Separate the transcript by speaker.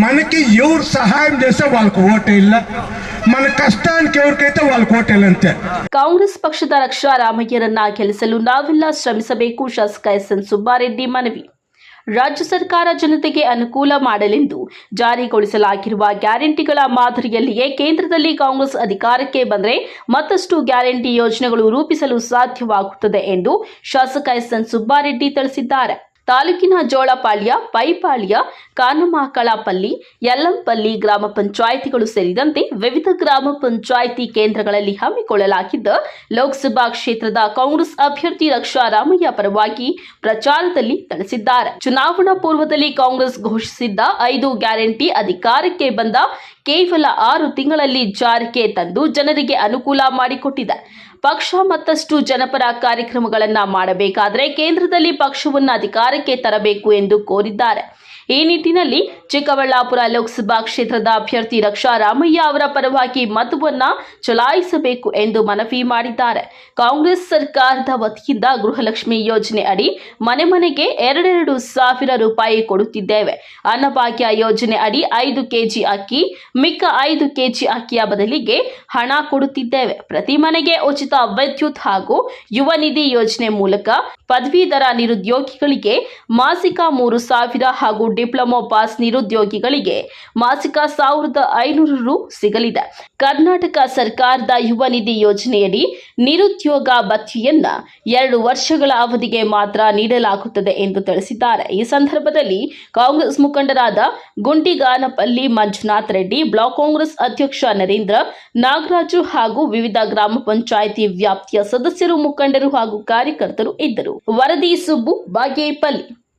Speaker 1: మనకి ఎవరు సహాయం చేస్తే వాళ్ళకి ఓటే ಇಲ್ಲ మన కష్టానికి ఎవరికైతే వాళ్ళకి ఓటే ಇಲ್ಲ అంతే
Speaker 2: ಕಾಂಗ್ರೆಸ್ ಪಕ್ಷದ ರಕ್ಷಾ ರಾಮಯ್ಯರನ್ನ ಗೆಲ್ಲಿಸಲು ನಾವೆಲ್ಲ ಶ್ರಮಿಸಬೇಕು ಶಾಸಕ ಎಸ್ ಎನ್ ಸುಬ್ಬಾರೆಡ್ಡಿ ಮನವಿ ರಾಜ್ಯ ಸರ್ಕಾರ ಜನತೆಗೆ ಅನುಕೂಲ ಮಾಡಲೆಂದು ಜಾರಿಗೊಳಿಸಲಾಗಿರುವ ಗ್ಯಾರಂಟಿಗಳ ಮಾದರಿಯಲ್ಲಿಯೇ ಕೇಂದ್ರದಲ್ಲಿ ಕಾಂಗ್ರೆಸ್ ಅಧಿಕಾರಕ್ಕೆ ಬಂದರೆ ಮತ್ತಷ್ಟು ಗ್ಯಾರಂಟಿ ಯೋಜನೆಗಳು ರೂಪಿಸಲು ಸಾಧ್ಯವಾಗುತ್ತದೆ ಎಂದು ಶಾಸಕ ಎಸ್ ಎನ್ ಸುಬ್ಬಾರೆಡ್ಡಿ ತಿಳಿಸಿದ್ದಾರೆ ತಾಲೂಕಿನ ಜೋಳಪಾಳ್ಯ, ಪೈಪಾಳ್ಯ, ಕಾನುಮಾಕಳಾಪಲ್ಲಿ, ಯಲ್ಲಂಪಲ್ಲಿ ಗ್ರಾಮ ಪಂಚಾಯಿತಿಗಳು ಸೇರಿದಂತೆ ವಿವಿಧ ಗ್ರಾಮ ಪಂಚಾಯಿತಿ ಕೇಂದ್ರಗಳಲ್ಲಿ ಹಮ್ಮಿಕೊಳ್ಳಲಾಗಿದ್ದ ಲೋಕಸಭಾ ಕ್ಷೇತ್ರದ ಕಾಂಗ್ರೆಸ್ ಅಭ್ಯರ್ಥಿ ರಕ್ಷಾ ರಾಮಯ್ಯ ಪರವಾಗಿ ಪ್ರಚಾರದಲ್ಲಿ ತಿಳಿಸಿದ್ದಾರೆ ಚುನಾವಣಾ ಪೂರ್ವದಲ್ಲಿ ಕಾಂಗ್ರೆಸ್ ಘೋಷಿಸಿದ್ದ ಐದು ಗ್ಯಾರಂಟಿ ಅಧಿಕಾರಕ್ಕೆ ಬಂದ ಕೇವಲ ಆರು ತಿಂಗಳಲ್ಲಿ ಜಾರಿಗೆ ತಂದು ಜನರಿಗೆ ಅನುಕೂಲ ಮಾಡಿಕೊಟ್ಟಿದೆ. ಪಕ್ಷ ಮತ್ತಷ್ಟು ಜನಪರ ಕಾರ್ಯಕ್ರಮಗಳನ್ನ ಮಾಡಬೇಕಾದರೆ ಕೇಂದ್ರದಲ್ಲಿ ಪಕ್ಷವನ್ನು ಅಧಿಕಾರಕ್ಕೆ ತರಬೇಕು ಎಂದು ಕೋರಿದ್ದಾರೆ. ಈ ನಿಟ್ಟಿನಲ್ಲಿ ಚಿಕ್ಕಬಳ್ಳಾಪುರ ಲೋಕಸಭಾ ಕ್ಷೇತ್ರದ ಅಭ್ಯರ್ಥಿ ರಕ್ಷಾ ರಾಮಯ್ಯ ಅವರ ಪರವಾಗಿ ಮತವನ್ನ ಚಲಾಯಿಸಬೇಕು ಎಂದು ಮನವಿ ಮಾಡಿದ್ದಾರೆ. ಕಾಂಗ್ರೆಸ್ ಸರ್ಕಾರದ ವತಿಯಿಂದ ಗೃಹಲಕ್ಷ್ಮಿ ಯೋಜನೆ ಅಡಿ ಮನೆ ಮನೆಗೆ ಎರಡೆರಡು ಸಾವಿರ ರೂಪಾಯಿ ಕೊಡುತ್ತಿದ್ದೇವೆ. ಅನ್ನಭಾಗ್ಯ ಯೋಜನೆ ಅಡಿ ಐದು ಕೆಜಿ ಅಕ್ಕಿ, ಮಿಕ್ಕ ಐದು ಕೆಜಿ ಅಕ್ಕಿಯ ಬದಲಿಗೆ ಹಣ ಕೊಡುತ್ತಿದ್ದೇವೆ. ಪ್ರತಿ ಮನೆಗೆ ಉಚಿತ ವಿದ್ಯುತ್ ಹಾಗೂ ಯುವ ನಿಧಿ ಯೋಜನೆ ಮೂಲಕ ಪದವೀಧರ ನಿರುದ್ಯೋಗಿಗಳಿಗೆ ಮಾಸಿಕ ಮೂರು ಸಾವಿರ ಹಾಗೂ ಡಿಪ್ಲೊಮಾ ಪಾಸ್ ನಿರುದ್ಯೋಗಿಗಳಿಗೆ ಮಾಸಿಕ ಸಾವಿರದ ಐನೂರು ರು ಸಿಗಲಿದೆ. ಕರ್ನಾಟಕ ಸರ್ಕಾರದ ಯುವ ನಿಧಿ ಯೋಜನೆಯಡಿ ನಿರುದ್ಯೋಗ ಭತ್ಯೆಯನ್ನ ಎರಡು ವರ್ಷಗಳ ಅವಧಿಗೆ ಮಾತ್ರ ನೀಡಲಾಗುತ್ತದೆ ಎಂದು ತಿಳಿಸಿದ್ದಾರೆ. ಈ ಸಂದರ್ಭದಲ್ಲಿ ಕಾಂಗ್ರೆಸ್ ಮುಖಂಡರಾದ ಗುಂಡಿಗಾನಪಲ್ಲಿ ಮಂಜುನಾಥ್ ರೆಡ್ಡಿ, ಬ್ಲಾಕ್ ಕಾಂಗ್ರೆಸ್ ಅಧ್ಯಕ್ಷ ನರೇಂದ್ರ, ನಾಗರಾಜು ಹಾಗೂ ವಿವಿಧ ಗ್ರಾಮ ಪಂಚಾಯಿತಿ ವ್ಯಾಪ್ತಿಯ ಸದಸ್ಯರು ಮುಖಂಡರು ಹಾಗೂ ಕಾರ್ಯಕರ್ತರು ಇದ್ದರು. ವರದಿ ಸುಬ್ಬು, ಬಾಗೇಪಲ್ಲಿ Bali.